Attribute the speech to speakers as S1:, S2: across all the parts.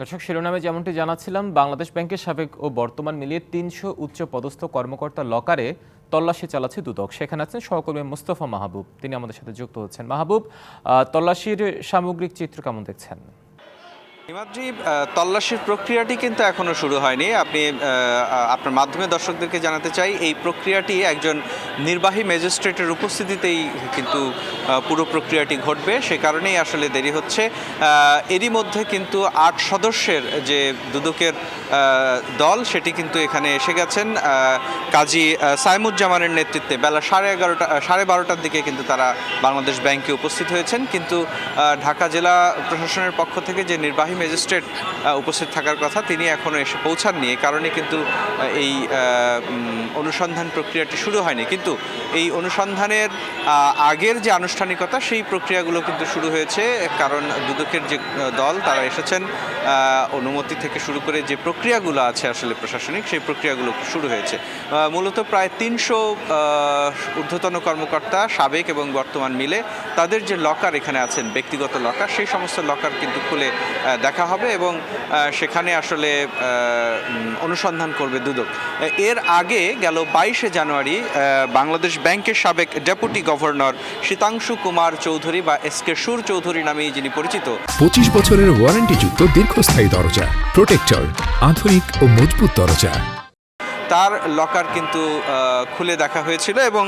S1: দর্শক, শিরোনামে যেমনটি জানাচ্ছিলাম, বাংলাদেশ ব্যাংকের সাবেক ও বর্তমান মিলিয়ে তিনশো উচ্চ পদস্থ কর্মকর্তা লকারে তল্লাশি চালাচ্ছে দুদক। সেখানে আছেন সহকর্মী মুস্তফা মাহবুব। তিনি আমাদের সাথে যুক্ত হচ্ছেন। মাহবুব তল্লাশির সামগ্রিক চিত্র কেমন দেখছেন?
S2: হিমাদ্রি তল্লাশির প্রক্রিয়াটি কিন্তু এখনও শুরু হয়নি। আপনি আপনার মাধ্যমে দর্শকদেরকে জানাতে চাই, এই প্রক্রিয়াটি একজন নির্বাহী ম্যাজিস্ট্রেটের উপস্থিতিতেই কিন্তু পুরো প্রক্রিয়াটি ঘটবে। সে কারণেই আসলে দেরি হচ্ছে। এরই মধ্যে কিন্তু আট সদস্যের যে দুদকের দল, সেটি কিন্তু এখানে এসে গেছেন। কাজী সাইমুজ্জামানের নেতৃত্বে বেলা সাড়ে এগারোটা, সাড়ে বারোটার দিকে কিন্তু তারা বাংলাদেশ ব্যাংকে উপস্থিত হয়েছেন। কিন্তু ঢাকা জেলা প্রশাসনের পক্ষ থেকে যে নির্বাহী ম্যাজিস্ট্রেট উপস্থিত থাকার কথা তিনি এখনও এসে পৌঁছাননি। এই কারণে কিন্তু এই অনুসন্ধান প্রক্রিয়াটি শুরু হয়নি। কিন্তু এই অনুসন্ধানের আগের যে আনুষ্ঠানিকতা, সেই প্রক্রিয়াগুলো কিন্তু শুরু হয়েছে। কারণ দুদকের যে দল, তারা এসেছেন অনুমতি থেকে শুরু করে যে প্রক্রিয়াগুলো আছে আসলে প্রশাসনিক, সেই প্রক্রিয়াগুলো শুরু হয়েছে। মূলত প্রায় তিনশো ঊর্ধ্বতন কর্মকর্তা, সাবেক এবং বর্তমান মিলে তাদের যে লকার এখানে আছেন, ব্যক্তিগত লকার, সেই সমস্ত লকার কিন্তু খুলে দেখা হবে এবং সেখানে আসলে অনুসন্ধান করবে দুদক। এর আগে গেল বাইশে জানুয়ারি বাংলাদেশ ব্যাংকের সাবেক ডেপুটি গভর্নর শীতাংশু কুমার চৌধুরী বা এস কে সুর চৌধুরী নামেই যিনি পরিচিত।
S3: পঁচিশ বছরের ওয়ারেন্টিযুক্ত দীর্ঘস্থায়ী দরজা, প্রোটেক্টর, আধুনিক ও মজবুত দরজা।
S2: তার লকার কিন্তু খুলে দেখা হয়েছিল এবং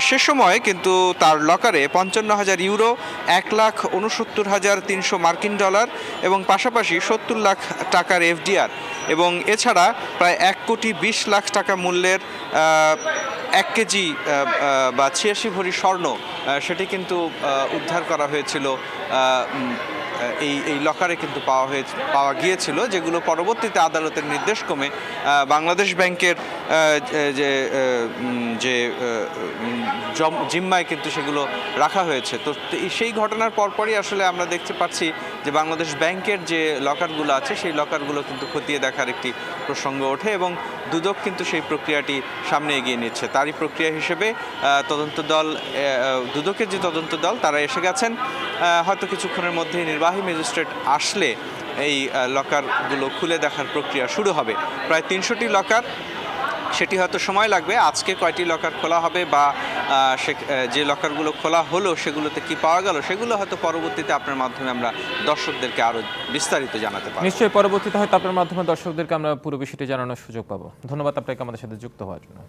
S2: সে সময় কিন্তু তার লকারে পঞ্চান্ন হাজার ইউরো, এক লাখ উনসত্তর হাজার তিনশো মার্কিন ডলার এবং পাশাপাশি সত্তর লাখ টাকার এফডিআর এবং এছাড়া প্রায় এক কোটি বিশ লাখ টাকা মূল্যের এক কেজি বা ছিয়াশি ভরি স্বর্ণ সেটি কিন্তু উদ্ধার করা হয়েছিল এই এই লকারে কিন্তু পাওয়া হয়ে পাওয়া গিয়েছিল যেগুলো পরবর্তীতে আদালতের নির্দেশ আহ, বাংলাদেশ ব্যাংকের যে- যে জিম্মায় কিন্তু সেগুলো রাখা হয়েছে। তো সেই ঘটনার পরপরই আসলে আমরা দেখতে পাচ্ছি যে বাংলাদেশ ব্যাংকের যে লকারগুলো আছে সেই লকারগুলো কিন্তু খতিয়ে দেখার একটি প্রসঙ্গ ওঠে এবং দুদক কিন্তু সেই প্রক্রিয়াটি সামনে এগিয়ে নিচ্ছে। তারই প্রক্রিয়া হিসেবে তদন্ত দল দুদকের যে তদন্ত দল তারা এসে গেছেন। হয়তো কিছুক্ষণের মধ্যেই নির্বাহী ম্যাজিস্ট্রেট আসলে এই লকারগুলো খুলে দেখার প্রক্রিয়া শুরু হবে। প্রায় তিনশোটি লকার, সেটি হয়তো সময় লাগবে। আজকে কয়টি লকার খোলা হবে বা সে যে লকারগুলো খোলা হলো সেগুলোতে কি পাওয়া গেল, সেগুলো হয়তো পরবর্তীতে আপনার মাধ্যমে আমরা দর্শকদেরকে আরও বিস্তারিত জানাতে পারব।
S1: নিশ্চয়ই পরবর্তীতে হয়তো আপনার মাধ্যমে দর্শকদেরকে আমরা পুরো বিষয়টি জানানোর সুযোগ পাবো। ধন্যবাদ আপনাকে আমাদের সাথে যুক্ত হওয়ার জন্য।